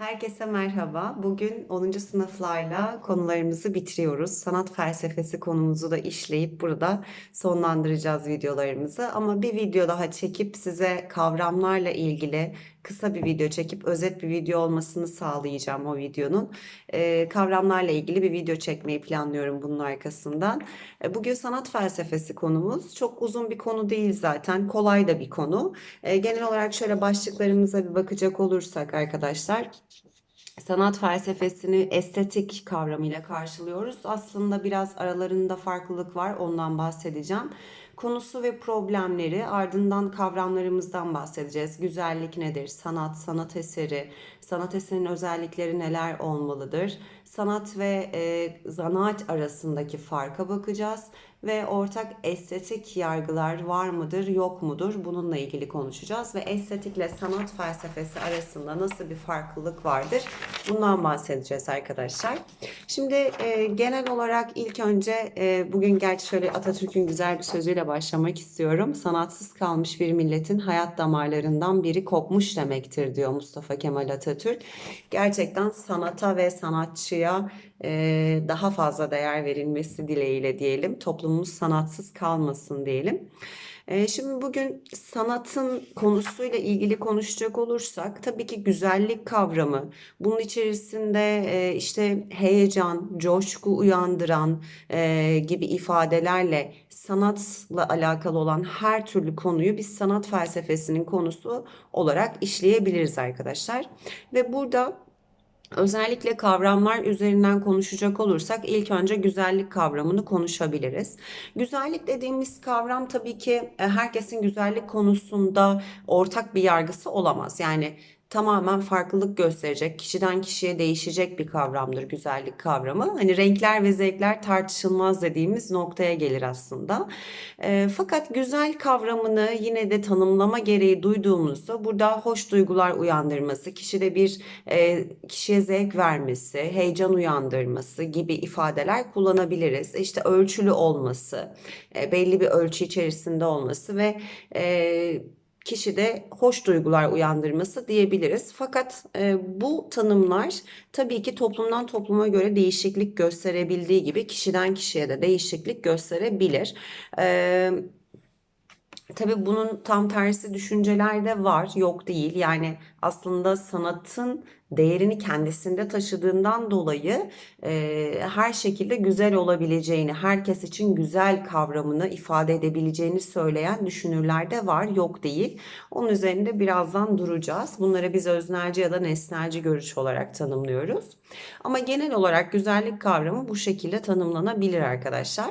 Herkese merhaba. Bugün 10. sınıflarla konularımızı bitiriyoruz. Sanat felsefesi konumuzu da işleyip burada sonlandıracağız videolarımızı. Ama bir video daha çekip size kavramlarla ilgili kısa bir video çekip özet bir video olmasını sağlayacağım o videonun. Ee, kavramlarla ilgili bir video çekmeyi planlıyorum bunun arkasından. Ee, bugün sanat felsefesi konumuz. Çok uzun bir konu değil zaten. Kolay da bir konu. Ee, genel olarak şöyle başlıklarımıza bir bakacak olursak arkadaşlar sanat felsefesini estetik kavramıyla karşılıyoruz. Aslında biraz aralarında farklılık var. Ondan bahsedeceğim. Konusu ve problemleri ardından kavramlarımızdan bahsedeceğiz. Güzellik nedir? Sanat, sanat eseri, sanat eserinin özellikleri neler olmalıdır? Sanat ve e, zanaat arasındaki farka bakacağız ve ortak estetik yargılar var mıdır, yok mudur? Bununla ilgili konuşacağız ve estetikle sanat felsefesi arasında nasıl bir farklılık vardır? Bundan bahsedeceğiz arkadaşlar. Şimdi e, genel olarak ilk önce e, bugün gerçi şöyle Atatürk'ün güzel bir sözüyle başlamak istiyorum. Sanatsız kalmış bir milletin hayat damarlarından biri kopmuş demektir diyor Mustafa Kemal Atatürk. Gerçekten sanata ve sanatçıya e, daha fazla değer verilmesi dileğiyle diyelim. Toplumumuz sanatsız kalmasın diyelim. E, Şimdi bugün sanatın konusuyla ilgili konuşacak olursak tabii ki güzellik kavramı, bunun içerisinde e, işte heyecan, coşku uyandıran e, gibi ifadelerle sanatla alakalı olan her türlü konuyu biz sanat felsefesinin konusu olarak işleyebiliriz arkadaşlar. Ve burada Özellikle kavramlar üzerinden konuşacak olursak ilk önce güzellik kavramını konuşabiliriz. Güzellik dediğimiz kavram tabii ki e, herkesin güzellik konusunda ortak bir yargısı olamaz. Yani tamamen farklılık gösterecek, kişiden kişiye değişecek bir kavramdır güzellik kavramı. Hani renkler ve zevkler tartışılmaz dediğimiz noktaya gelir aslında. E, fakat güzel kavramını yine de tanımlama gereği duyduğumuzda burada hoş duygular uyandırması, kişide bir e, kişiye zevk vermesi, heyecan uyandırması gibi ifadeler kullanabiliriz. İşte ölçülü olması, e, belli bir ölçü içerisinde olması ve e, kişide hoş duygular uyandırması diyebiliriz. Fakat e, bu tanımlar tabii ki toplumdan topluma göre değişiklik gösterebildiği gibi kişiden kişiye de değişiklik gösterebilir. E, Tabii bunun tam tersi düşünceler de var, yok değil. Yani aslında sanatın değerini kendisinde taşıdığından dolayı e, her şekilde güzel olabileceğini, herkes için güzel kavramını ifade edebileceğini söyleyen düşünürler de var, yok değil. Onun üzerinde birazdan duracağız. Bunları biz öznelci ya da nesnelci görüş olarak tanımlıyoruz. Ama genel olarak güzellik kavramı bu şekilde tanımlanabilir arkadaşlar.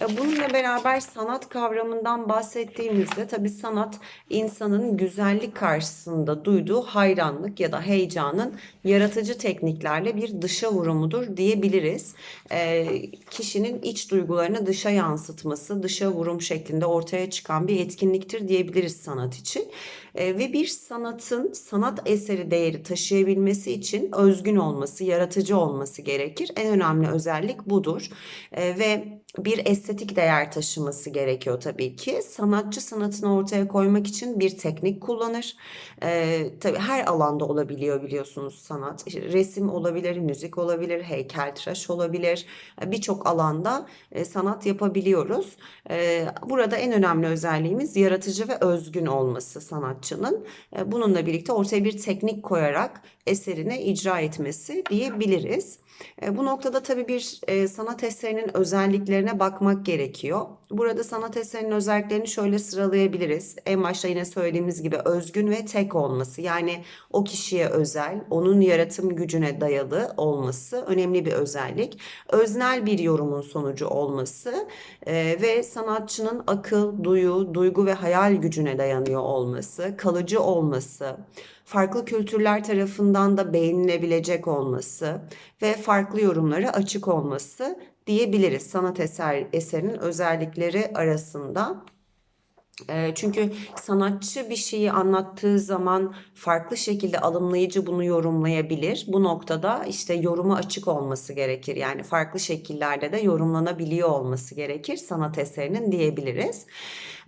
E, bununla beraber sanat kavramından bahsettiğimizde tabii sanat insanın güzellik karşısında duyduğu hayranlık ya da heyecanın yaratıcı tekniklerle bir dışa vurumudur diyebiliriz. E, kişinin iç duygularını dışa yansıtması, dışa vurum şeklinde ortaya çıkan bir etkinliktir diyebiliriz sanat için. E, ve bir sanatın sanat eseri değeri taşıyabilmesi için özgün olması, yaratıcı olması gerekir. En önemli özellik budur. E, ve bir estetik değer taşıması gerekiyor tabii ki. Sanatçı sanatını ortaya koymak için bir teknik kullanır. Ee, tabii her alanda olabiliyor biliyorsunuz sanat. Resim olabilir, müzik olabilir, heykeltıraş olabilir. Birçok alanda e, sanat yapabiliyoruz. Ee, burada en önemli özelliğimiz yaratıcı ve özgün olması sanatçının. Ee, bununla birlikte ortaya bir teknik koyarak eserini icra etmesi diyebiliriz. E, bu noktada tabii bir e, sanat eserinin özelliklerine bakmak gerekiyor. Burada sanat eserinin özelliklerini şöyle sıralayabiliriz. En başta yine söylediğimiz gibi özgün ve tek olması. Yani o kişiye özel, onun yaratım gücüne dayalı olması önemli bir özellik. Öznel bir yorumun sonucu olması e, ve sanatçının akıl, duyu, duygu ve hayal gücüne dayanıyor olması, kalıcı olması, farklı kültürler tarafından da beğenilebilecek olması ve farklı yorumlara açık olması diyebiliriz sanat eser eserinin özellikleri arasında. Çünkü sanatçı bir şeyi anlattığı zaman farklı şekilde alımlayıcı bunu yorumlayabilir. Bu noktada işte yoruma açık olması gerekir. Yani farklı şekillerde de yorumlanabiliyor olması gerekir sanat eserinin diyebiliriz.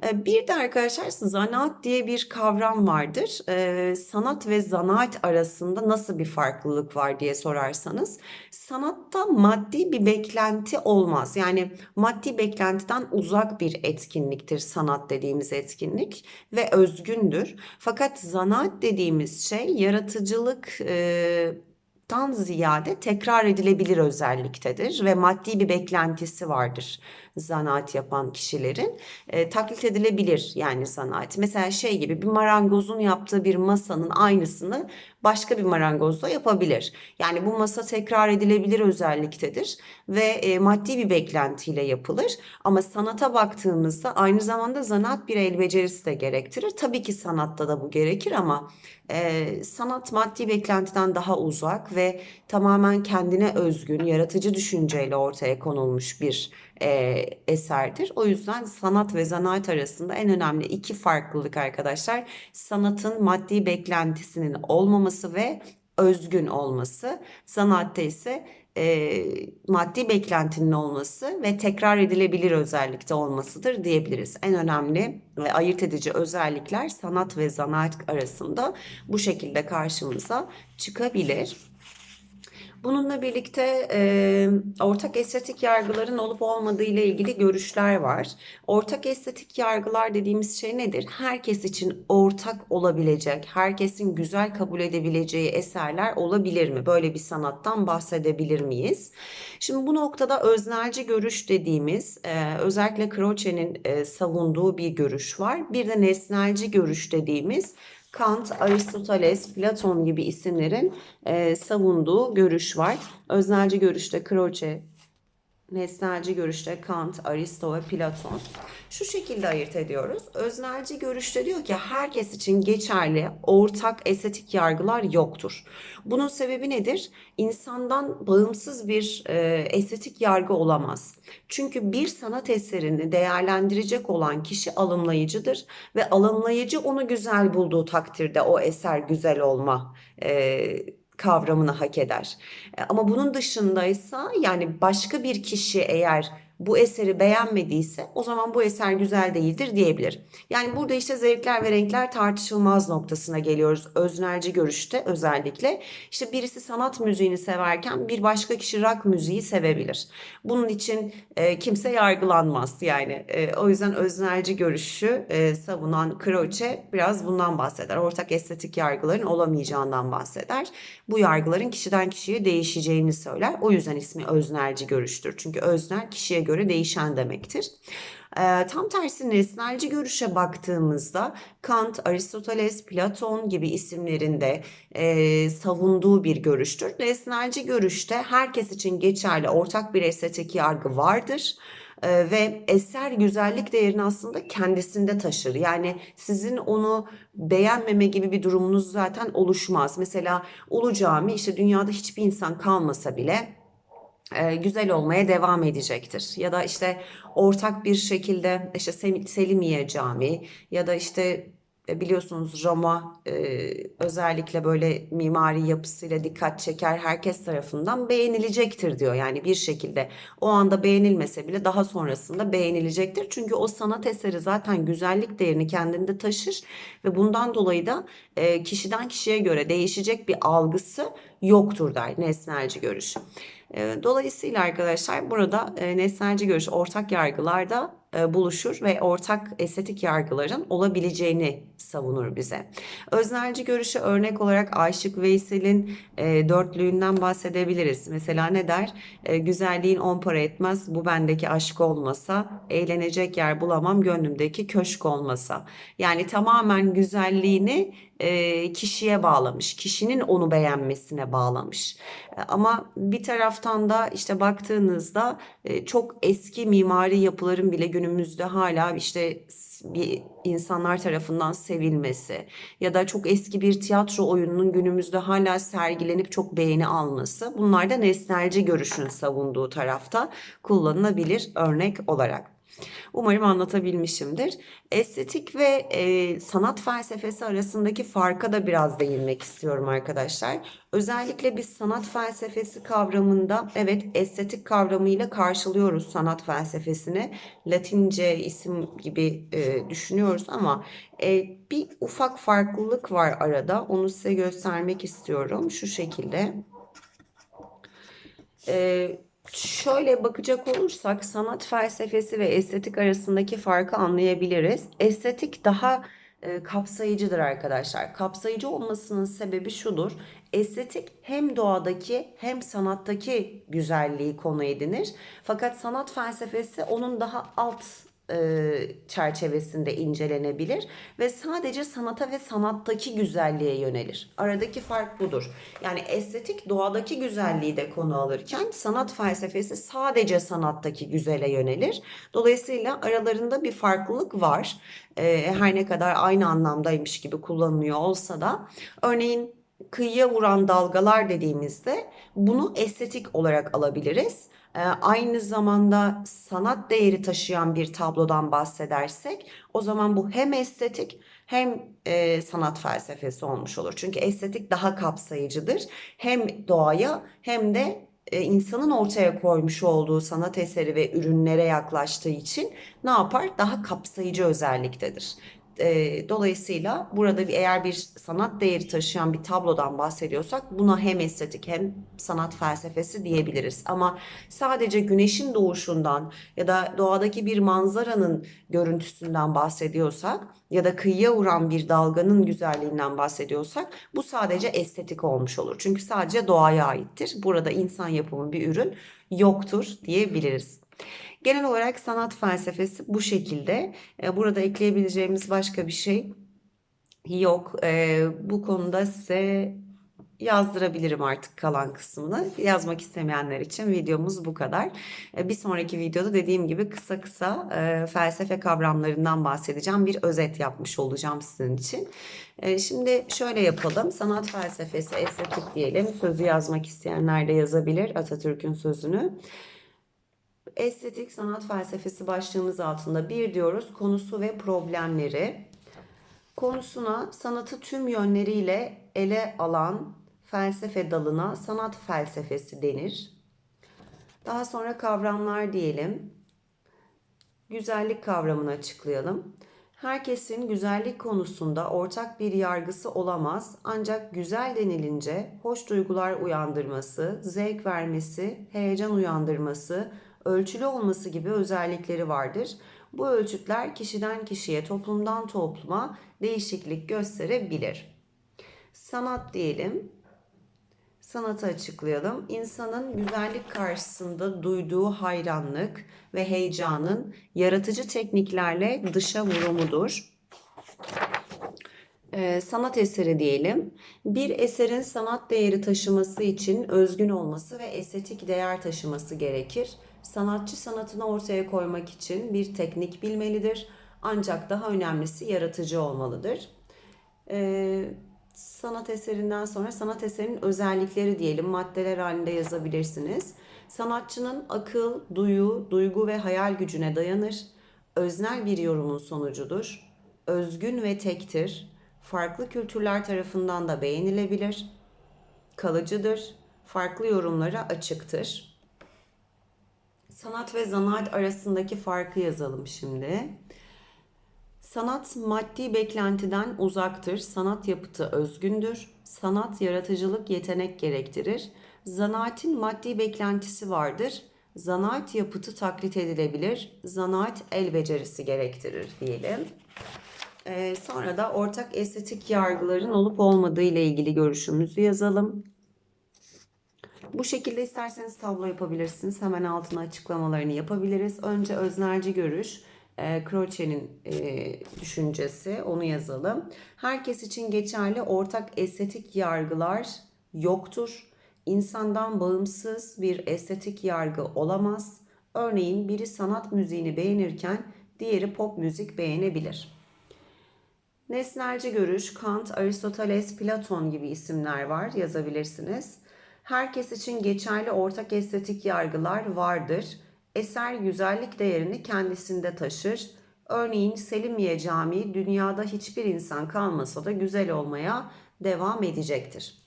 Eee, bir de arkadaşlar zanaat diye bir kavram vardır. Eee, sanat ve zanaat arasında nasıl bir farklılık var diye sorarsanız, sanatta maddi bir beklenti olmaz. Yani maddi beklentiden uzak bir etkinliktir sanat dediğimiz etkinlik ve özgündür. Fakat zanaat dediğimiz şey yaratıcılık eee, tan ziyade tekrar edilebilir özelliktedir ve maddi bir beklentisi vardır zanaat yapan kişilerin. E, taklit edilebilir yani zanaat. Mesela şey gibi bir marangozun yaptığı bir masanın aynısını başka bir marangoz da yapabilir. Yani bu masa tekrar edilebilir özelliktedir ve e, maddi bir beklentiyle yapılır. Ama sanata baktığımızda aynı zamanda zanaat bir el becerisi de gerektirir. Tabii ki sanatta da bu gerekir ama e, sanat maddi beklentiden daha uzak ve tamamen kendine özgün, yaratıcı düşünceyle ortaya konulmuş bir e, eserdir. O yüzden sanat ve zanaat arasında en önemli iki farklılık arkadaşlar sanatın maddi beklentisinin olmaması ve özgün olması. Sanatta ise e, maddi beklentinin olması ve tekrar edilebilir özellikte olmasıdır diyebiliriz. En önemli ve ayırt edici özellikler sanat ve zanaat arasında bu şekilde karşımıza çıkabilir. Bununla birlikte e, ortak estetik yargıların olup olmadığı ile ilgili görüşler var. Ortak estetik yargılar dediğimiz şey nedir? Herkes için ortak olabilecek, herkesin güzel kabul edebileceği eserler olabilir mi? Böyle bir sanattan bahsedebilir miyiz? Şimdi bu noktada öznelci görüş dediğimiz e, özellikle Croce'nin e, savunduğu bir görüş var. Bir de nesnelci görüş dediğimiz Kant, Aristoteles, Platon gibi isimlerin e, savunduğu görüş var. Öznelci görüşte Croce, nesnelci görüşte Kant, Aristo ve Platon. Şu şekilde ayırt ediyoruz. Öznelci görüşte diyor ki herkes için geçerli ortak estetik yargılar yoktur. Bunun sebebi nedir? İnsandan bağımsız bir e, estetik yargı olamaz. Çünkü bir sanat eserini değerlendirecek olan kişi alımlayıcıdır ve alımlayıcı onu güzel bulduğu takdirde o eser güzel olma e, kavramını hak eder. E, ama bunun dışındaysa yani başka bir kişi eğer bu eseri beğenmediyse o zaman bu eser güzel değildir diyebilir. Yani burada işte zevkler ve renkler tartışılmaz noktasına geliyoruz. Öznelci görüşte özellikle. İşte birisi sanat müziğini severken bir başka kişi rock müziği sevebilir. Bunun için e, kimse yargılanmaz yani. E, o yüzden öznelci görüşü e, savunan Croce biraz bundan bahseder. Ortak estetik yargıların olamayacağından bahseder. Bu yargıların kişiden kişiye değişeceğini söyler. O yüzden ismi öznelci görüştür. Çünkü öznel kişiye göre değişen demektir. E, tam tersi nesnelci görüşe baktığımızda Kant, Aristoteles, Platon gibi isimlerin de e, savunduğu bir görüştür. Nesnelci görüşte herkes için geçerli ortak bir estetik yargı vardır e, ve eser güzellik değerini aslında kendisinde taşır. Yani sizin onu beğenmeme gibi bir durumunuz zaten oluşmaz. Mesela Ulu Cami işte dünyada hiçbir insan kalmasa bile güzel olmaya devam edecektir. Ya da işte ortak bir şekilde işte Selimiye Camii ya da işte e, biliyorsunuz Roma e, özellikle böyle mimari yapısıyla dikkat çeker herkes tarafından beğenilecektir diyor. Yani bir şekilde o anda beğenilmese bile daha sonrasında beğenilecektir. Çünkü o sanat eseri zaten güzellik değerini kendinde taşır ve bundan dolayı da e, kişiden kişiye göre değişecek bir algısı yoktur der nesnelci görüş. E, dolayısıyla arkadaşlar burada e, nesnelci görüş ortak yargılarda e, buluşur ve ortak estetik yargıların olabileceğini savunur bize. Öznelci görüşe örnek olarak Aşık Veysel'in e, dörtlüğünden bahsedebiliriz. Mesela ne der? E, güzelliğin on para etmez, bu bendeki aşk olmasa, eğlenecek yer bulamam, gönlümdeki köşk olmasa. Yani tamamen güzelliğini kişiye bağlamış, kişinin onu beğenmesine bağlamış. Ama bir taraftan da işte baktığınızda e, çok eski mimari yapıların bile günümüzde hala işte bir insanlar tarafından sevilmesi ya da çok eski bir tiyatro oyununun günümüzde hala sergilenip çok beğeni alması bunlar da nesnelci görüşün savunduğu tarafta kullanılabilir örnek olarak. Umarım anlatabilmişimdir. Estetik ve e, sanat felsefesi arasındaki farka da biraz değinmek istiyorum arkadaşlar. Özellikle biz sanat felsefesi kavramında evet estetik kavramıyla karşılıyoruz sanat felsefesini. Latince isim gibi e, düşünüyoruz ama e, bir ufak farklılık var arada. Onu size göstermek istiyorum şu şekilde. E, Şöyle bakacak olursak sanat felsefesi ve estetik arasındaki farkı anlayabiliriz. Estetik daha e, kapsayıcıdır arkadaşlar. Kapsayıcı olmasının sebebi şudur. Estetik hem doğadaki hem sanattaki güzelliği konu edinir. Fakat sanat felsefesi onun daha alt çerçevesinde incelenebilir ve sadece sanata ve sanattaki güzelliğe yönelir. Aradaki fark budur. Yani estetik doğadaki güzelliği de konu alırken sanat felsefesi sadece sanattaki güzele yönelir. Dolayısıyla aralarında bir farklılık var. E, her ne kadar aynı anlamdaymış gibi kullanılıyor olsa da örneğin kıyıya vuran dalgalar dediğimizde bunu estetik olarak alabiliriz. Ee, aynı zamanda sanat değeri taşıyan bir tablodan bahsedersek o zaman bu hem estetik hem e, sanat felsefesi olmuş olur. Çünkü estetik daha kapsayıcıdır. Hem doğaya hem de e, insanın ortaya koymuş olduğu sanat eseri ve ürünlere yaklaştığı için ne yapar? Daha kapsayıcı özelliktedir. E, dolayısıyla burada bir, eğer bir sanat değeri taşıyan bir tablodan bahsediyorsak buna hem estetik hem sanat felsefesi diyebiliriz. Ama sadece güneşin doğuşundan ya da doğadaki bir manzaranın görüntüsünden bahsediyorsak ya da kıyıya vuran bir dalganın güzelliğinden bahsediyorsak bu sadece estetik olmuş olur. Çünkü sadece doğaya aittir. Burada insan yapımı bir ürün yoktur diyebiliriz. Genel olarak sanat felsefesi bu şekilde. E, burada ekleyebileceğimiz başka bir şey yok. E, bu konuda size yazdırabilirim artık kalan kısmını. Yazmak istemeyenler için videomuz bu kadar. E, bir sonraki videoda dediğim gibi kısa kısa felsefe kavramlarından bahsedeceğim. Bir özet yapmış olacağım sizin için. Şimdi şöyle yapalım. Sanat felsefesi, estetik diyelim. Sözü yazmak isteyenler de yazabilir Atatürk'ün sözünü. Estetik sanat felsefesi başlığımız altında bir diyoruz konusu ve problemleri. Konusuna sanatı tüm yönleriyle ele alan felsefe dalına sanat felsefesi denir. Daha sonra kavramlar diyelim. Güzellik kavramını açıklayalım. Herkesin güzellik konusunda ortak bir yargısı olamaz ancak güzel denilince hoş duygular uyandırması, zevk vermesi, heyecan uyandırması, ölçülü olması gibi özellikleri vardır. Bu ölçütler kişiden kişiye, toplumdan topluma değişiklik gösterebilir. Sanat diyelim. Sanatı açıklayalım. İnsanın güzellik karşısında duyduğu hayranlık ve heyecanın yaratıcı tekniklerle dışa vurumudur. Ee, sanat eseri diyelim. Bir eserin sanat değeri taşıması için özgün olması ve estetik değer taşıması gerekir sanatçı sanatını ortaya koymak için bir teknik bilmelidir. Ancak daha önemlisi yaratıcı olmalıdır. Ee, sanat eserinden sonra sanat eserinin özellikleri diyelim maddeler halinde yazabilirsiniz. Sanatçının akıl, duyu, duygu ve hayal gücüne dayanır. Öznel bir yorumun sonucudur. Özgün ve tektir. Farklı kültürler tarafından da beğenilebilir. Kalıcıdır. Farklı yorumlara açıktır. Sanat ve zanaat arasındaki farkı yazalım şimdi. Sanat maddi beklentiden uzaktır. Sanat yapıtı özgündür. Sanat yaratıcılık yetenek gerektirir. Zanaatin maddi beklentisi vardır. Zanaat yapıtı taklit edilebilir. Zanaat el becerisi gerektirir diyelim. Ee, sonra da ortak estetik yargıların olup olmadığı ile ilgili görüşümüzü yazalım. Bu şekilde isterseniz tablo yapabilirsiniz. Hemen altına açıklamalarını yapabiliriz. Önce öznelci görüş. E, Croce'nin e, düşüncesi onu yazalım. Herkes için geçerli ortak estetik yargılar yoktur. İnsandan bağımsız bir estetik yargı olamaz. Örneğin biri sanat müziğini beğenirken diğeri pop müzik beğenebilir. Nesnelci görüş, Kant, Aristoteles, Platon gibi isimler var yazabilirsiniz. Herkes için geçerli ortak estetik yargılar vardır. eser güzellik değerini kendisinde taşır. Örneğin Selimiye Camii dünyada hiçbir insan kalmasa da güzel olmaya devam edecektir.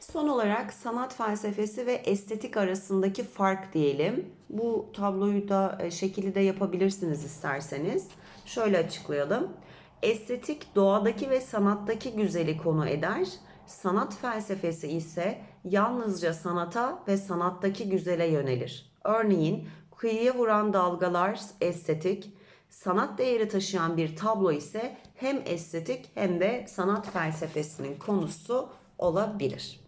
Son olarak sanat felsefesi ve estetik arasındaki fark diyelim. Bu tabloyu da e, şekilli de yapabilirsiniz isterseniz. Şöyle açıklayalım. Estetik doğadaki ve sanattaki güzeli konu eder. Sanat felsefesi ise yalnızca sanata ve sanattaki güzele yönelir. Örneğin kıyıya vuran dalgalar estetik, sanat değeri taşıyan bir tablo ise hem estetik hem de sanat felsefesinin konusu olabilir.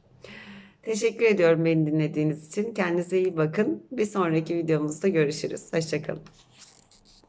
Teşekkür ediyorum beni dinlediğiniz için. Kendinize iyi bakın. Bir sonraki videomuzda görüşürüz. Hoşçakalın.